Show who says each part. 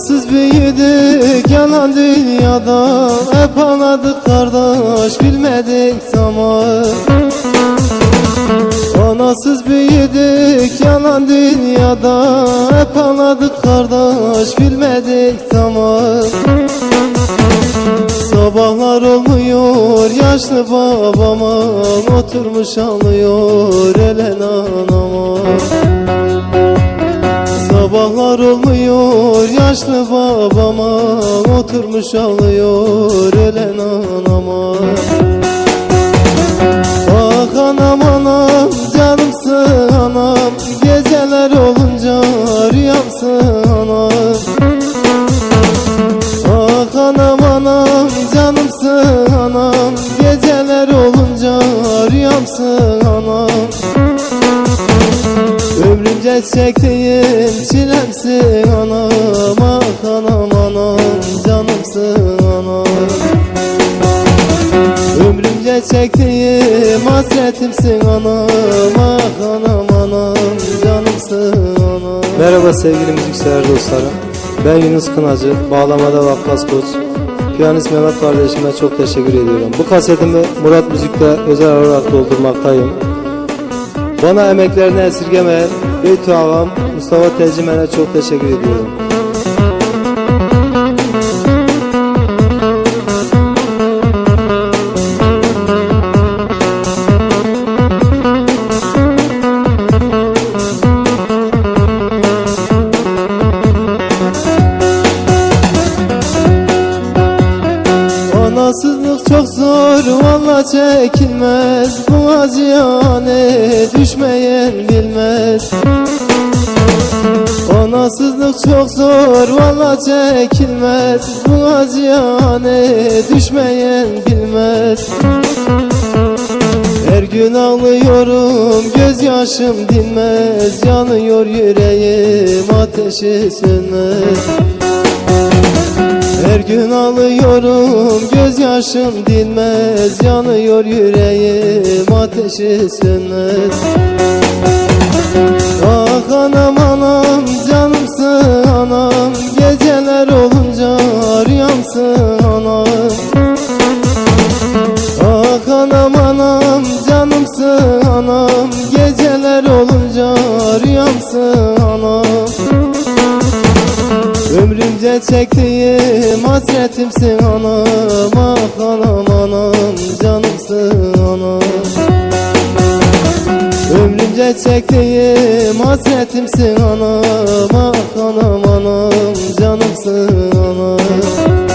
Speaker 1: Sensiz büyüdük yalan dünyada. Hep ağladık kardeş bilmedik zaman. Anasız büyüdük yalan dünyada. Hep ağladık kardeş bilmedik zaman. Sabahlar olmuyor yaşlı babama Oturmuş alıyor. El Oturmuş ağlıyor ölen anama. Ah anam anam canımsın anam Geceler olunca rüyamsın anam Ah anam anam canımsın anam Geceler olunca rüyamsın anam Ömrümce çektiğim çilemsin anam Ah çektiğim hasretimsin anam Ah anam anam canımsın anam
Speaker 2: Merhaba sevgili müziksever dostlarım. Ben Yunus Kınacı, bağlamada Vakkas Koç. Piyanist Mehmet kardeşime çok teşekkür ediyorum. Bu kasetimi Murat Müzik'te özel olarak doldurmaktayım. Bana emeklerini esirgemeyen Beytu Ağam Mustafa Tecimen'e çok teşekkür ediyorum.
Speaker 1: Zor valla çekilmez Bu acıyane düşmeyen bilmez. Anasızlık çok zor valla çekilmez. Bu acıyane düşmeyen bilmez. Her gün ağlıyorum gözyaşım dinmez. Yanıyor yüreğim ateşi sönmez gün ağlıyorum gözyaşım dinmez Yanıyor yüreğim ateşi sönmez Ah anam anam canımsın anam Geceler olunca rüyamsın Ömrümce çektiğim hasretimsin anam Ah anam anam canımsın anam Ömrümce çektiğim hasretimsin anam Ah anam anam canımsın anam